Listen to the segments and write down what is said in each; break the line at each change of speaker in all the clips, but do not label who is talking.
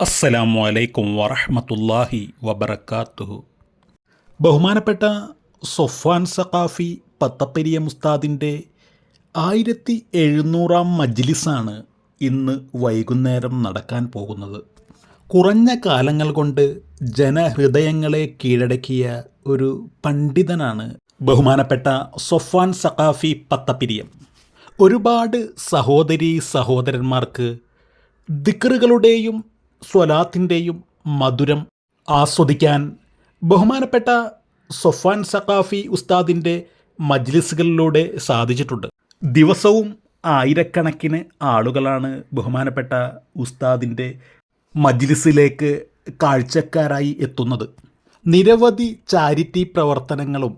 അസ്സലാമു അലൈക്കും വറഹമത്തല്ലാഹി വബറകാതുഹു ബഹുമാനപ്പെട്ട സൊഫാൻ സഖാഫി പത്തപ്പെരിയ മുസ്താദിന്റെ ആയിരത്തി എഴുന്നൂറാം മജ്ലിസാണ് ഇന്ന് വൈകുന്നേരം നടക്കാൻ പോകുന്നത്. കുറഞ്ഞ കാലങ്ങൾ കൊണ്ട് ജനഹൃദയങ്ങളെ കീഴടക്കിയ ഒരു പണ്ഡിതനാണ് ബഹുമാനപ്പെട്ട സൊഫാൻ സഖാഫി പത്തപ്പിരിയം. ഒരുപാട് സഹോദരി സഹോദരന്മാർക്ക് ദിക്റുകളുടെയും സ്വലാത്തിന്റെയും മധുരം ആസ്വദിക്കാൻ ബഹുമാനപ്പെട്ട സൊഫാൻ സഖാഫി ഉസ്താദിന്റെ മജ്ലിസുകളിലൂടെ സാധിച്ചിട്ടുണ്ട്. ദിവസവും ആയിരക്കണക്കിന് ആളുകളാണ് ബഹുമാനപ്പെട്ട ഉസ്താദിന്റെ മജ്ലിസിലേക്ക് കാഴ്ചക്കാരായി എത്തുന്നത്. നിരവധി ചാരിറ്റി പ്രവർത്തനങ്ങളും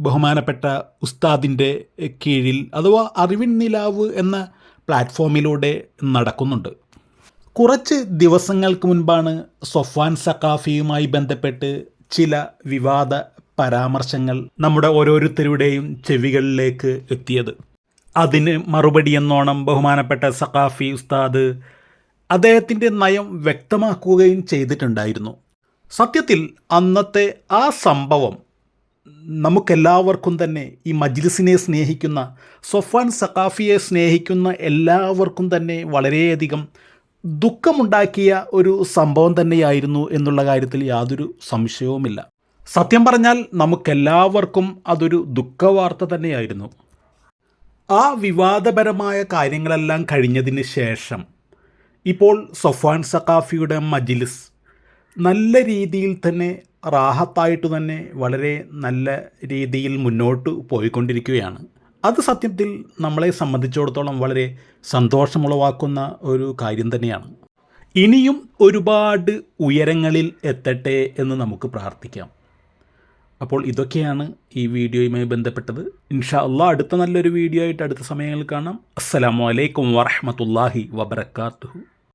ബഹുമാനപ്പെട്ട ഉസ്താദിന്റെ കീഴിൽ അഥവാ അറിവിൻ നിലാവ് എന്ന പ്ലാറ്റ്ഫോമിലൂടെ നടക്കുന്നുണ്ട്. കുറച്ച് ദിവസങ്ങൾക്ക് മുൻപാണ് സൊഫാൻ സക്കാഫിയുമായി ബന്ധപ്പെട്ട് ചില വിവാദ പരാമർശങ്ങൾ നമ്മുടെ ഓരോരുത്തരുടെയും ചെവികളിലേക്ക് എത്തിയത്. അതിന് മറുപടി എന്നോണം ബഹുമാനപ്പെട്ട സക്കാഫി ഉസ്താദ് അദ്ദേഹത്തിന്റെ നയം വ്യക്തമാക്കുകയും ചെയ്തിട്ടുണ്ടായിരുന്നു. സത്യത്തിൽ അന്നത്തെ ആ സംഭവം നമുക്കെല്ലാവർക്കും തന്നെ ഈ മജ്ലിസിനെ സ്നേഹിക്കുന്ന സൊഫാൻ സക്കാഫിയെ സ്നേഹിക്കുന്ന എല്ലാവർക്കും തന്നെ വളരെയധികം ദുഃഖമുണ്ടാക്കിയ ഒരു സംഭവം തന്നെയായിരുന്നു എന്നുള്ള കാര്യത്തിൽ യാതൊരു സംശയവുമില്ല. സത്യം പറഞ്ഞാൽ നമുക്കെല്ലാവർക്കും അതൊരു ദുഃഖവാർത്ത തന്നെയായിരുന്നു. ആ വിവാദപരമായ കാര്യങ്ങളെല്ലാം കഴിഞ്ഞതിന് ശേഷം ഇപ്പോൾ സൊഫാൻ സഖാഫിയുടെ മജിലിസ് നല്ല രീതിയിൽ തന്നെ റാഹത്തായിട്ട് തന്നെ വളരെ നല്ല രീതിയിൽ മുന്നോട്ട് പോയിക്കൊണ്ടിരിക്കുകയാണ്. അത് സത്യത്തിൽ നമ്മളെ സംബന്ധിച്ചിടത്തോളം വളരെ സന്തോഷമുളവാക്കുന്ന ഒരു കാര്യം തന്നെയാണ്. ഇനിയും ഒരുപാട് ഉയരങ്ങളിൽ എത്തട്ടെ എന്ന് നമുക്ക് പ്രാർത്ഥിക്കാം. അപ്പോൾ ഇതൊക്കെയാണ് ഈ വീഡിയോയുമായി ബന്ധപ്പെട്ടത്. ഇൻഷാ അള്ളാഹ് അടുത്ത നല്ലൊരു വീഡിയോ ആയിട്ട് അടുത്ത സമയങ്ങളിൽ കാണാം. അസ്സലാമു അലൈക്കും വറഹമത്തല്ലാഹി വബർക്കാത്തുഹു